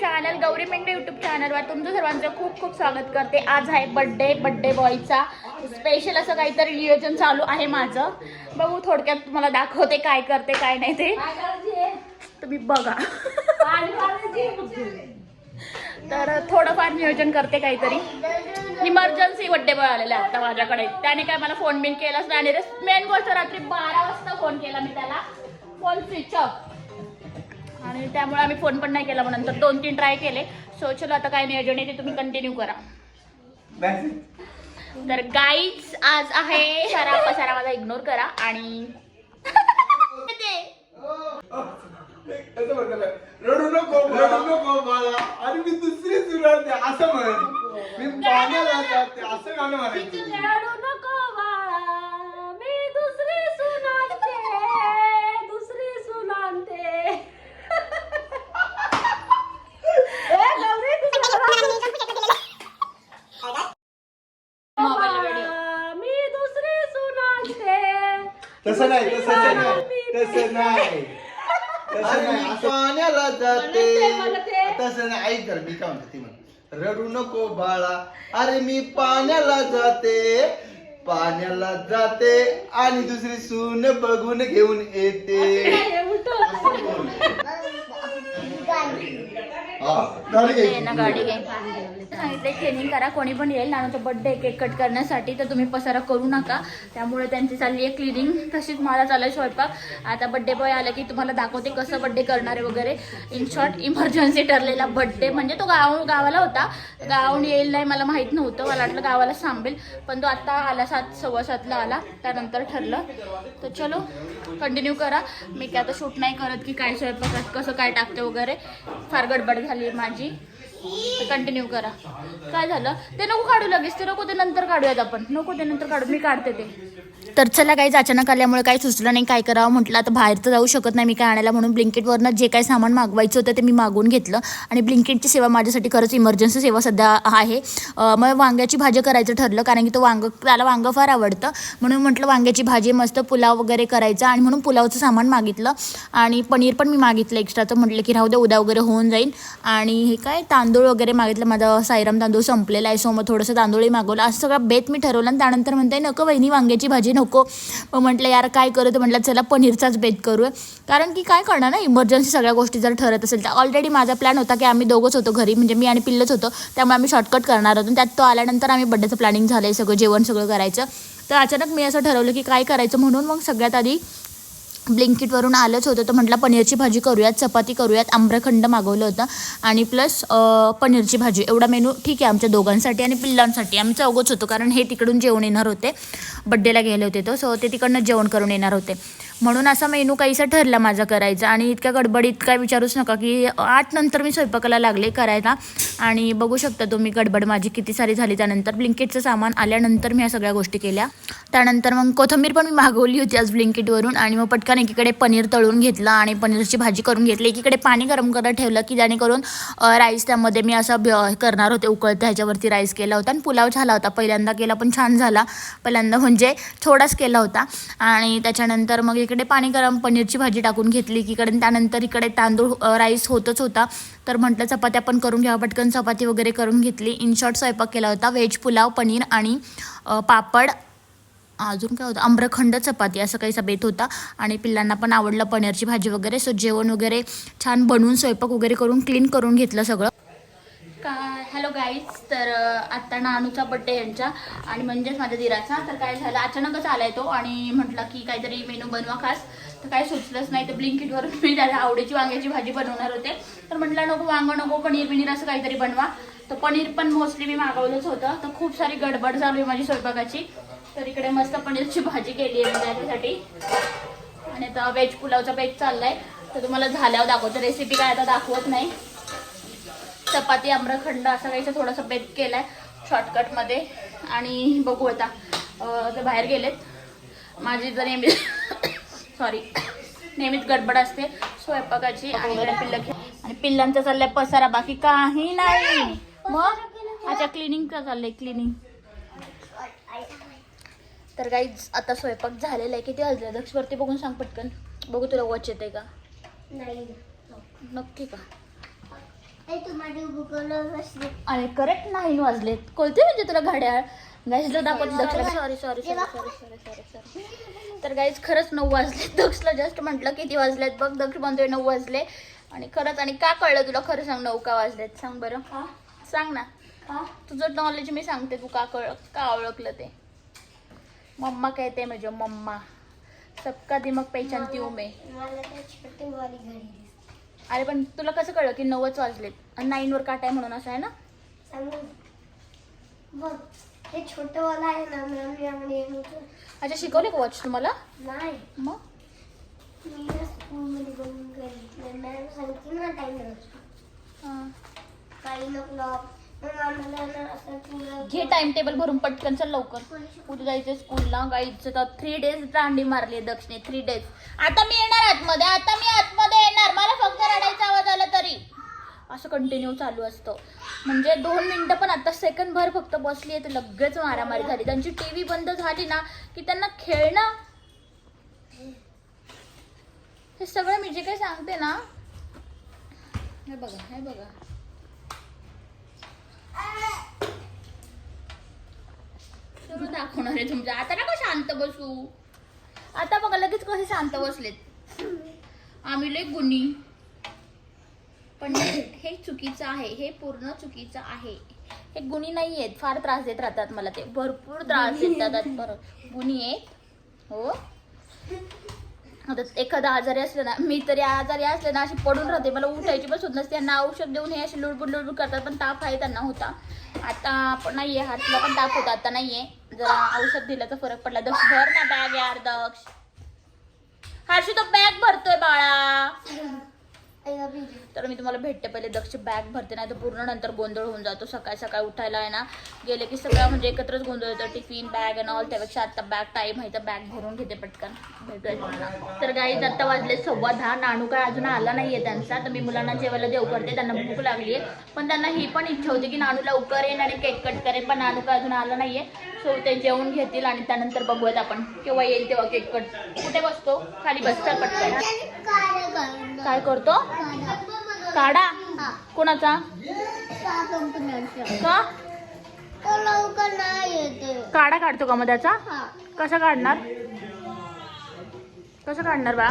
Channel Gauri Mendhe YouTube चॅनलवर तुमचं सर्वांचं खूप खूप स्वागत करते. आज आहे बड्डे बड्डे बॉयचा स्पेशल असं काहीतरी नियोजन चालू आहे माझं. बघू थोडक्यात तुम्हाला दाखवते काय करते काय नाही ते. तुम्ही बघा. तर थोडंफार नियोजन करते काहीतरी. इमर्जन्सी बड्डे बॉय आलेला आता माझ्याकडे. त्याने काय मला फोन बिन केलाच नाही. आणि मेन गोष्ट रात्री बारा वाजता फोन केला मी त्याला. फोन स्विच ऑफ आणि त्यामुळे आम्ही फोन पण नाही केला मग नंतर दोन तीन ट्राय केले. सो चलो आता काय नियोजन आहे ते तुम्ही कंटिन्यू करा. तर गाईच आज आहे. सारा पसारा माझा इग्नोर करा. आणि ते असं म्हणतात रडू नको रडू नको बाळा. आणि मी दुसरी सुरुवात असं म्हण. मी पाण्याला जाते असं गाणं म्हणायचं. तसं नाही तसं नाही तसं नाही. पाण्याला जाते मला ते- तसं नाही ऐक तर मी काय म्हणतो ती म्हण रडू नको बाळा. अरे मी पाण्याला जाते पाण्याला जाते आणि दुसरी सून बघून घेऊन येते. ना गाडी सांगितले ट्रेनिंग करा. कोणी पण येईल नानाचा बर्थडे केक कट करण्यासाठी तर तुम्ही पसारा करू नका. त्यामुळे त्यांची चालली आहे क्लिनिंग तशीच मला चालू आहे स्वयंपाक. आता बर्थडे बॉय आला की तुम्हाला दाखवते कसं बर्थडे करणार आहे वगैरे. इन शॉर्ट इमर्जन्सी ठरलेला बर्थडे म्हणजे तो गाव गावाला होता. गावून येईल नाही मला माहीत नव्हतं. मला वाटलं गावाला सांभेल. पण तो आता आला सात सव्वा सातला आला. त्यानंतर ठरलं. तर चलो कंटिन्यू करा. मी काय आता शूट नाही करत की काय स्वयंपाकात कसं काय टाकते वगैरे. फार गडबड झाली माझी. कंटिन्यू करा. काय झालं? ते नको काढू लगेच ते नको ते नंतर काढूयात आपण. नको ते नंतर काढू मी काढते ते. तर चला काहीच अचानक आल्यामुळे काही सुचलं नाही काय करावं म्हटलं आता बाहेर तर जाऊ शकत नाही मी काय आणायला म्हणून ब्लिंकेटवरनं जे काही सामान मागवायचं होतं ते मी मागवून घेतलं. आणि ब्लिंकेटची सेवा माझ्यासाठी खरंच इमर्जन्सी सेवा सध्या आहे. मग वांग्याची भाजी करायचं ठरलं कारण की तो वांग त्याला वांगं फार आवडतं. म्हणून म्हटलं वांग्याची भाजी मस्त पुलाव वगैरे करायचा आणि म्हणून पुलावचं सामान मागितलं. आणि पनीर पण मी मागितलं एक्स्ट्राचं म्हटलं की राहू दे उद्या वगैरे होऊन जाईल. आणि हे काय तांदूळ वगैरे मागितलं माझा साईराम तांदूळ संपलेला आहे सो मग थोडंसं तांदूळही मागवलं. असं सगळं बेत मी ठरवलं आणि त्यानंतर म्हणते नको वहिनी वांग्याची भाजी नको. मग म्हटलं यार काय करू? तर म्हटलं चला पनीरचाच बेत करू कारण की काय करणार ना इमर्जन्सी सगळ्या गोष्टी जर ठरत असेल तर ऑलरेडी माझा प्लॅन होता की आम्ही दोघंच होतो घरी म्हणजे मी आणि पिल्लच होतो त्यामुळे आम्ही शॉर्टकट करणार होतो. त्यात तो आल्यानंतर आम्ही बड्डेचं प्लॅनिंग झालं आहे सगळं जेवण सगळं करायचं. तर अचानक मी असं ठरवलं की काय करायचं म्हणून मग सगळ्यात आधी ब्लिंकिटवरून आलंच होतं. तर म्हटलं पनीरची भाजी करूयात चपाती करूयात आम्रखंड मागवलं होतं. आणि प्लस पनीरची भाजी. एवढा मेनू ठीक आहे आमच्या दोघांसाठी आणि पिल्लांसाठी. आम्ही चौघच होतो कारण हे तिकडून जेवण येणार होते. बड्डेला गेले होते तो सो ते तिकडनं जेवण करून येणार होते. म्हणून असा मेनू काहीसा ठरला माझा करायचा. आणि इतक्या गडबडीत काय विचारूच नका की आठ नंतर मी स्वयंपाकाला लागले करायला. आणि बघू शकता तुम्ही गडबड माझी किती सारी झाली. त्यानंतर ब्लिंकेटचं सामान आल्यानंतर मी ह्या सगळ्या गोष्टी केल्या. त्यानंतर मग कोथिंबीर पण मी मागवली होती आज ब्लिंकेटवरून. आणि मग पटकन एकीकडे पनीर तळून घेतलं आणि पनीरची भाजी करून घेतली. एकीकडे पाणी गरम करत ठेवलं की जेणेकरून राईस त्यामध्ये मी असं ब- करणार होते. उकळतं ह्याच्यावरती राईस केला होता. आणि पुलाव झाला होता. पहिल्यांदा केला पण छान झाला. पहिल्यांदा म्हणजे थोडाच केला होता. आणि त्याच्यानंतर मग इकडे इकडे पाणी गरम पनीरची भाजी टाकून घेतली की कारण त्यानंतर इकडे तांदूळ राईस होतच होता. तर म्हटलं चपात्या पण करून घ्यावं. पटकन चपाती वगैरे करून घेतली. इन शॉर्ट स्वयंपाक केला होता. व्हेज पुलाव पनीर आणि पापड. अजून काय होतं? आम्रखंड चपाती असं काही बेत होता. आणि पिल्लांना पण आवडलं पनीरची भाजी वगैरे. सो जेवण वगैरे छान बनवून स्वयंपाक वगैरे करून क्लीन करून घेतलं सगळं. हॅलो गाईज तर आत्ता नानूचा बड्डे यांच्या आणि म्हणजेच माझ्या दिराचा. तर काय झालं अचानकच आलाय तो आणि म्हटलं की काहीतरी मेनू बनवा खास. तर काय सुचलंच नाही तर ब्लिंकिटवर मी त्याला आवडीची वांग्याची भाजी बनवणार होते. तर म्हटलं नको वांग नको पनीर बिनीर असं काहीतरी बनवा. तर पनीर पण मोस्टली मी मागवलंच होतं. तर खूप सारी गडबड चालू आहे माझी स्वयंपाकाची. तर इकडे मस्त पनीरची भाजी केली आहे मी त्याच्यासाठी. आणि आता व्हेज पुलावचा बेट चाललाय. तर तुम्हाला झाल्यावर दाखवतो. रेसिपी काय आता दाखवत नाही. चपाती आम्रखंड असं काहीचं थोडंसं बेत केलाय शॉर्टकटमध्ये आणि बघू आता ते बाहेर गेलेत. माझी जर नेहमी सॉरी नेहमीच गडबड असते. स्वयंपाकाची आणि पिल्लं आणि पिल्लांचा चाललाय पसारा बाकी काही नाही. मग? अच्छा क्लिनिंगचं चाललंय क्लिनिंग तर काही आता स्वयंपाक झालेला आहे. किती वाजले? दक्षवरती बघून सांग पटकन. बघू तुला वॉच येते का? नाही. नक्की का? आणि करेक्ट नाही वाजलेत. कोणते म्हणजे तुला घड्याळ? गाईजला दाखवत दक्षला sorry sorry sorry sorry sorry sorry sorry तर गाईज खरंच नऊ वाजले. दक्षला जस्ट म्हटलं किती वाजलेत बघ. दक्ष म्हणतोय नऊ वाजले. आणि खरंच आणि का कळलं तुला खरं सांग नऊ का वाजलेत? सांग बरं. सांग ना. तुझं नॉलेज मी सांगते तू का कळ का ओळखलं ते? मम्मा कहते मुझे मम्मा. सबका दिमाग पहचानती हूँ मैं. अरे पण तुला कसं कळलं की नव्वदच वाजलेत आणि नाईनवर काट आहे म्हणून असं आहे ना? सांगू? बघ हे छोटं वाला आहे ना मॅम यामध्ये मोठं अच्छा शिकवले का वॉच तुम्हाला? नाही. मग? मी ना स्कूलमध्ये बघून गेली मॅम सांगते ना टाइम हां. काही क्लॉक मग आम्हाला ना असं पुरं घे टाइम टेबल भरून पटकन चल लवकर. उद्या जायचं स्कूलला गाईचं तर थ्री डेज दांडी मारली दक्षिणे थ्री डेज आता मी येणार आतमध्ये आता मी आतमध्ये येणार मला फक्त रडायचा आवाज आला तरी असं कंटिन्यू चालू असतं. म्हणजे दोन मिनटं पण आता सेकंड भर फक्त बसली आहे तर लगेच मारामारी झाली. त्यांची टी व्ही बंद झाली ना की त्यांना खेळणं. हे सगळं मी जे काही सांगते ना हे बघा हे बघा. सगळं दाखवणार आहे तुमच्या आता ना शांत बसू. आता बघा लगेच कसे शांत बसलेत. आम्ही लय गुन्ही पण हे चुकीचं आहे हे पूर्ण चुकीचं आहे. हे गुन्ही नाही आहेत फार त्रास देत राहतात मला ते. भरपूर त्रास देतात परत गुन्ही आहेत. हो. आता एखादा आजारी असलं ना मी तरी आजारी असले ना अशी पडून राहते. मला उठायची पण सुद्धा नसते. त्यांना औषध देऊन हे असे लुडबुड लुडबुड करतात पण ताप आहे त्यांना होता. आता पण नाहीये हातला पण ताप होता. आता नाहीये. जरा औषध दिलं तर फरक पडला. दक्ष भर ना बॅग यार दक्ष हर्षू तो बॅग भरतोय बाळा. तर मी तुम्हाला भेटते पहिले. दक्ष बॅग भरते नाही तर पूर्ण नंतर गोंधळ होऊन जातो. सकाळी सकाळी उठायला आहे ना गेले की सगळं म्हणजे एकत्रच गोंधळ येतो टिफिन बॅग अँड ऑल त्यापेक्षा आता बॅग टाईम आहे तर बॅग भरून घेते पटकन. भेटूया तुम्हाला. तर गाई आता वाजले सव्वा दहा. नाणू काय अजून आला नाहीये त्यांचा. तर मी मुलांना जेवायला देऊ करते. त्यांना भूक लागली आहे. पण त्यांना ही पण इच्छा होती की नाणू लवकर येईन आणि केक कट करेन पण नाणू काय अजून आला नाहीये. सो ते जेवून घेतील आणि त्यानंतर बघूयात आपण. केव्हा येईल तेव्हा केक कट कुठे बसतो? खाली बसतात पटकन. काय करतो? काढा. कोणाचा? का? लवकर नाही येते. काढा काढतो का मग त्याचा? कसा काढणार? कसं काढणार बा!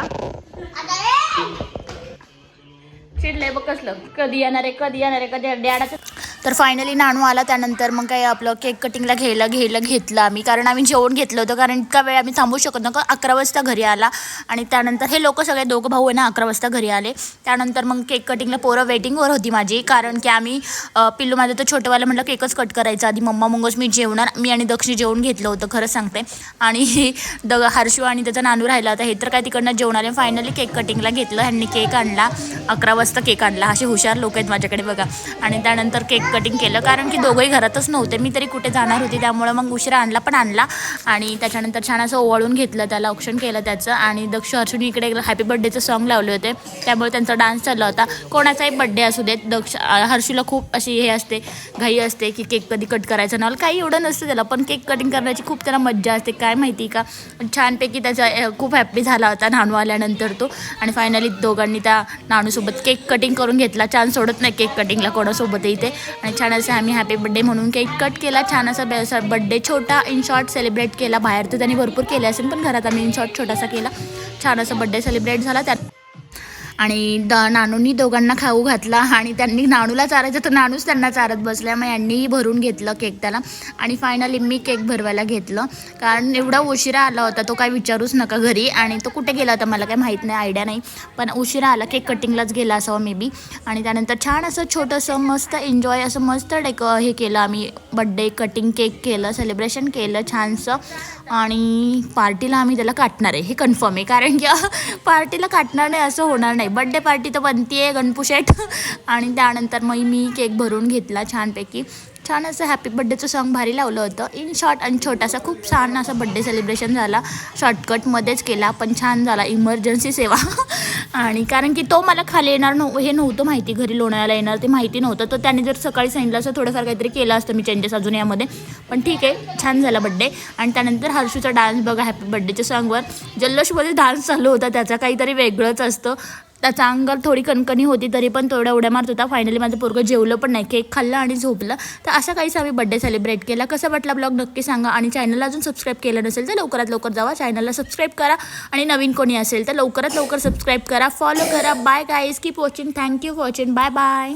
चिडलंय बघ कसलं. कधी येणार आहे कधी येणार आहे कधी डॅडाचं तर फायनली नाणू आला त्यानंतर मग काय आपलं केक कटिंगला घ्यायला घ्यायला घेतलं आम्ही. कारण आम्ही जेवण घेतलं होतं कारण इतका वेळ आम्ही थांबू शकत नव्हतो. अकरा वाजता घरी आला आणि त्यानंतर हे लोक सगळे दोघं भाऊ आहे ना अकरा वाजता घरी आले. त्यानंतर मग केक कटिंगला पोरं वेटिंगवर होती माझी. कारण की आम्ही पिल्लू माझं तर छोटंवालं म्हटलं केकच कट करायचा. आधी मम्मा मगच मी जेवणार मी आणि दक्षिण जेवण घेतलं होतं खरं सांगते. आणि द हर्षू आणि त्याचा नानू राहिला होता. हे तर काय तिकडनं जेवण आले. फायनली केक कटिंगला घेतलं. ह्यांनी केक आणला. अकरा वाजता केक आणला. असे हुशार लोक आहेत माझ्याकडे बघा. आणि त्यानंतर केक कटिंग केलं. कारण की दोघंही घरातच नव्हते. मी तरी कुठे जाणार होती त्यामुळे मग उशिरा आणला पण आणला. आणि त्याच्यानंतर छान असं ओवाळून घेतलं त्याला औक्षण केलं त्याचं. आणि दक्ष हर्षूनी इकडे हॅपी बर्थडेचं सॉन्ग लावले होते. त्यामुळे त्यांचा डान्स चालला होता. कोणाचाही बड्डे असू देत दक्ष हर्षीला हर्षूला खूप अशी हे असते घाई असते की केक कधी कट करायचं नॉल काही एवढं नसतं त्याला पण केक कटिंग करण्याची खूप त्याला मज्जा असते. काय माहिती का? छानपैकी त्याचा खूप हॅप्पी झाला होता नाणू आल्यानंतर तो. आणि फायनली दोघांनी त्या नाणूसोबत केक कटिंग करून घेतला. छान सोडत नाही केक कटिंगला कोणासोबतही ते. आणि छान असं आम्ही हॅपी बड्डे म्हणून केक कट केला. छान असा बड्डे छोटा इन शॉर्ट सेलिब्रेट केला. बाहेर तर त्यांनी भरपूर केले असेल पण घरात आम्ही इन शॉर्ट छोटासा केला. छान असा बड्डे सेलिब्रेट झाला. त्यात आणि द नानूंनी दोघांना खाऊ घातला आणि त्यांनी नाणूला चारायचं तर नाणूच त्यांना चारत बसल्या मग यांनीही भरून घेतलं केक त्याला. आणि फायनली मी केक भरवायला घेतलं. कारण एवढा उशिरा आला होता तो काय विचारूच नका घरी. आणि तो कुठे गेला होता मला काही माहीत नाही आयडिया नाही. पण उशिरा आला केक कटिंगलाच गेला असावा मे बी आणि त्यानंतर छान असं छोटंसं मस्त एन्जॉय असं मस्त डेक हे केलं आम्ही. बड्डे कटिंग केक केलं सेलिब्रेशन केलं छानसं. आणि पार्टीला आम्ही त्याला काटणार आहे हे कन्फर्म आहे. कारण की पार्टीला काटणार नाही असं होणार नाही. बड्डे पार्टी तर बनती आहे गणपुशेट आणि त्यानंतर मग मी केक भरून घेतला छानपैकी. छान असं हॅपी बड्डेचं सॉन्ग भारी लावलं होतं. इन शॉर्ट आणि छोटासा खूप छान असा बड्डे सेलिब्रेशन झाला. शॉर्टकटमध्येच केला पण छान झाला. इमर्जन्सी सेवा. आणि कारण की तो मला खाली येणार नव्ह हे नव्हतं माहिती घरी लोणाऱ्याला येणार ते माहिती नव्हतं. तर त्याने जर सकाळी सांगितलं असं थोडंफार काहीतरी केलं असतं मी चेंजेस अजून यामध्ये. पण ठीक आहे छान झाला बड्डे आणि त्यानंतर हर्षूचा डान्स बघा हॅपी बड्डेच्या सॉंगवर जल्लोषमध्ये डान्स चालू होता त्याचा काहीतरी वेगळंच असतं. त्याचा अंगार थोडी कणकणी होती तरी पण तेवढ्या उड्या मारत होता. फायनली माझं पोरगं जेवलं पण नाही. केक खाल्ला आणि झोपलं. तर असा काहीच आम्ही बड्डे सेलिब्रेट केला. कसा वाटला ब्लॉग नक्की सांगा. आणि चॅनलला अजून सबस्क्राईब केलं नसेल तर लवकरात लवकर जावा. चॅनलला सबस्क्राईब करा. आणि नवीन कोणी असेल तर लवकरात लवकर सबस्क्राईब करा. फॉलो करा. Bye guys keep watching thank you for watching bye bye